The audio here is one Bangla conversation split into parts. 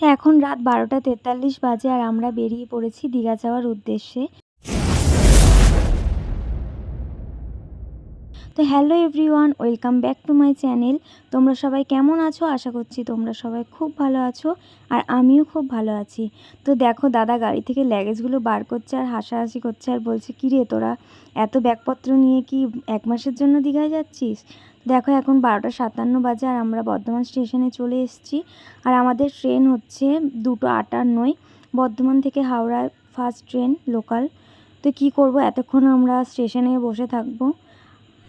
হ্যাঁ এখন রাত বারোটা তেতাল্লিশ বাজে আর আমরা বেরিয়ে পড়েছি দীঘা যাওয়ার উদ্দেশ্যে। তো hello everyone, welcome back to my channel. তোমরা সবাই কেমন আছো? আশা করছি তোমরা সবাই খুব ভালো আছো আর আমিও খুব ভালো আছি। তো দেখো, দাদা গাড়ি থেকে ল্যাগেজগুলো বার করছে আর হাসাহাসি করছে আর বলছে কী রে তোরা এত ব্যাগপত্র নিয়ে কি এক মাসের জন্য দীঘায় যাচ্ছিস? দেখো এখন বারোটা সাতান্ন বাজে আর আমরা বর্ধমান স্টেশনে চলে এসেছি। আর আমাদের ট্রেন হচ্ছে দুটো আটান্নয় বর্ধমান থেকে হাওড়া ফার্স্ট ট্রেন লোকাল। তো কি করব? এতক্ষণ আমরা স্টেশনে বসে থাকব।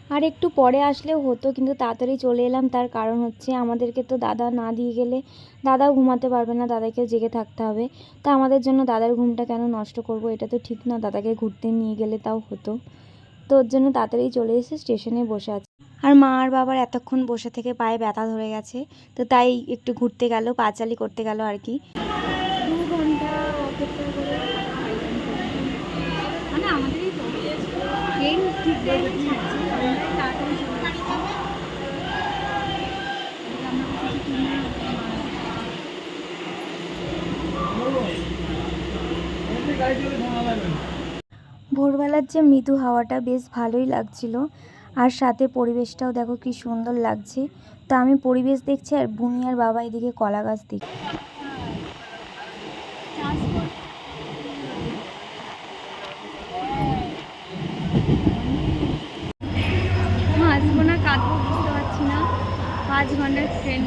আর একটু পরে আসলেও হতো, কিন্তু তাড়াতাড়ি চলে এলাম। তার কারণ হচ্ছে আমাদেরকে তো দাদা না দিয়ে গেলে দাদাও ঘুমাতে পারবে না দাদাকে জেগে থাকতে হবে। তা আমাদের জন্য দাদার ঘুমটা কেন নষ্ট করব? এটা তো ঠিক না, দাদাকে ঘুরতে নিয়ে গেলে তাও হতো। তো ওর জন্য তাড়াতাড়ি চলে এসে স্টেশনে বসে আছে। আর মা আর বাবার এতক্ষণ বসে থেকে পায়ে ব্যথা ধরে গেছে, তো তাই একটু ঘুরতে গেল, পাঁচালি করতে গেল আর কি। ভোরবেলার যে মৃদু হাওয়াটা বেশ ভালোই লাগছিল। আর সাথে পরিবেশটাও দেখো কি সুন্দর লাগছে। তো আমি পরিবেশ দেখছি আর বুনি আর বাবা এদিকে কলা গাছ দেখছি আসব না কাঁদবো বুঝতে পারছি না। পাঁচ ঘণ্টার ট্রেন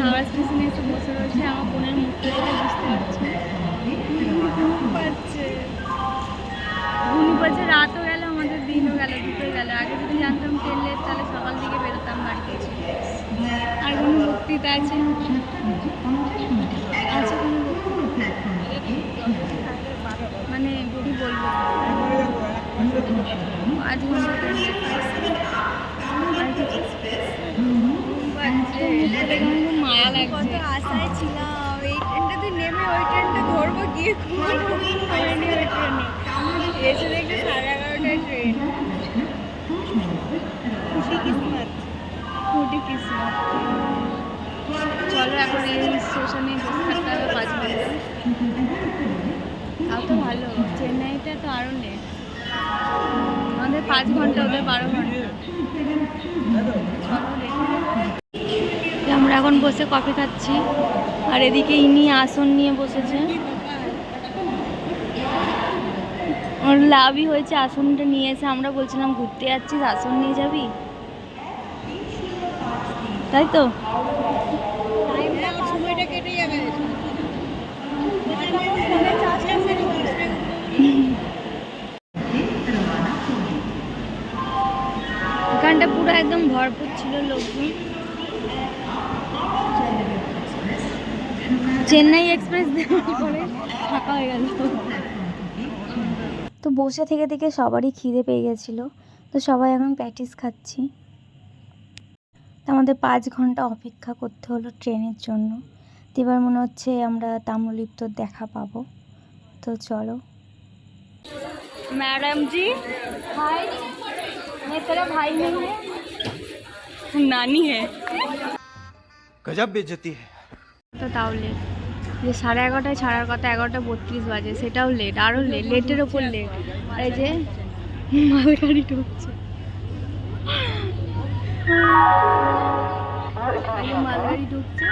হাওড়া স্টেশনে এসে বসে রয়েছে আমার মুখটা বুঝতে পারছি। কোনো আছে? আছে মানে কি বলব। আজ ঘণ্টা মায়া লাগছে আশায় ছিলাম এই ট্রেনটাতে নেমে ওই ট্রেনটা ধরবো গিয়ে হয়নি ওই ট্রেনে এসে দেখি সাড়ে এগারোটায় ট্রেন খুশি কিসমত। খুবই কিসমত। চলো এখন এই স্টেশনে বসে থাকতে হবে পাঁচ ঘণ্টা তাও তো ভালো। চেন্নাইটা তো আরও লেট আমাদের পাঁচ ঘণ্টা ওদের বারো ঘণ্টা। আমরা এখন বসে কফি খাচ্ছি। আর এদিকে ইনি আসন নিয়ে বসেছে। ওর লাভই হয়েছে আসনটা নিয়ে এসে। আমরা বলছিলাম ঘুরতে যাচ্ছিস, আসন নিয়ে যাবি? তাই তো? চেন্নাই এক্সপ্রেস তো বসে থেকে থেকে সবারই খিদে পেয়ে গেছিল। তো সবাই এখন প্যাটিস খাচ্ছি। আমাদের পাঁচ ঘণ্টা অপেক্ষা করতে হলো ট্রেনের জন্য। তো এবার মনে হচ্ছে আমরা তাম্রলিপ্তর দেখা পাবো। তো চলো। ম্যাডাম জি ভাই ভাই মেয়ে নানি হ্যাঁ গজব বেজতি তো যে সাড়ে এগারোটায় ছাড়ার কথা এগারোটা বত্রিশ বাজে সেটাও লেট আরও লেট লেটের ওপর লেট আর এই যে মালগাড়ি ঢুকছে। মালগাড়ি ঢুকছে।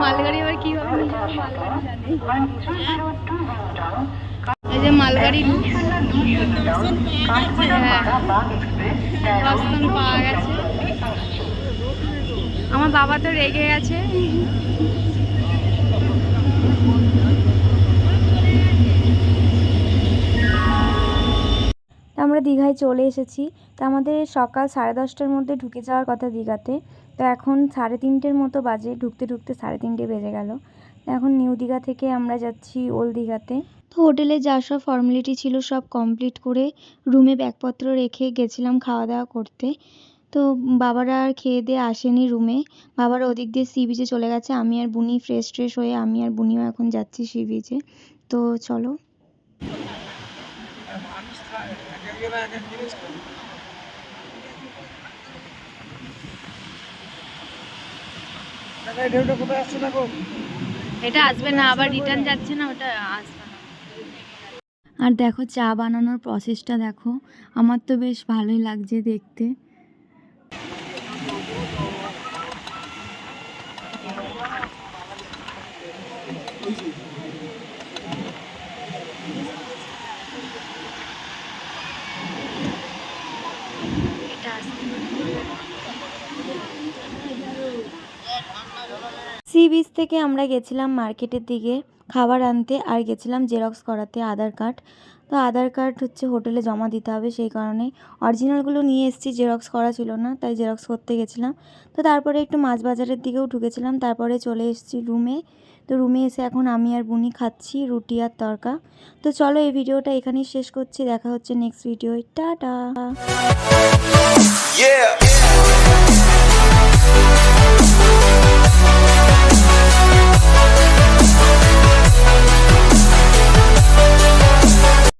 মালগাড়ি এবার কী হবে মালগাড়ি জানে এই যে মালগাড়ি হ্যাঁ পাওয়া গেছে। আমার বাবা তো রেগে গেছে। তো আমরা দীঘায় চলে এসেছি। তো আমাদের সকাল সাড়ে দশটার মধ্যে ঢুকে যাওয়ার কথা দীঘাতে। তো এখন সাড়ে তিনটের মতো বাজে ঢুকতে ঢুকতে সাড়ে তিনটে বেজে গেল। তো এখন নিউ দীঘা থেকে আমরা যাচ্ছি ওল্ড দীঘাতে। তো হোটেলে যা সব ফর্মালিটি ছিল সব কমপ্লিট করে রুমে ব্যাগপত্র রেখে গেছিলাম খাওয়া দাওয়া করতে। তো বাবারা আর খেয়ে দিয়ে আসেনি রুমে বাবারা ওদিক দিয়ে সি বিচে চলে গেছে। আমি আর বুনি ফ্রেশ ট্রেশ হয়ে আমি আর বুনিও এখন যাচ্ছি সি বিচে তো চলো। এটা আসবে না আবার রিটার্ন যাচ্ছে না ওটা আসবে না। আর দেখো চা বানানোর প্রসেসটা দেখো। আমার তো বেশ ভালোই লাগছে দেখতে। সি বিচ থেকে আমরা গেছিলাম মার্কেটের দিকে, খাবার আনতে আর গেছিলাম জেরক্স করাতে আধার কার্ড তো আধার কার্ড হচ্ছে হোটেলে জমা দিতে হবে সেই কারণে অরিজিনালগুলো নিয়ে এসেছি জেরক্স করা ছিল না, তাই জেরক্স করতে গেছিলাম। তো তারপরে একটু মাছ বাজারের দিকেও ঢুকেছিলাম, তারপরে চলে এসেছি রুমে। তো রুমে এসে এখন আমি আর বুনি খাচ্ছি রুটি আর তরকা। তো চলো এই ভিডিওটা এখানেই শেষ করছি, দেখা হচ্ছে নেক্সট ভিডিও টাটা!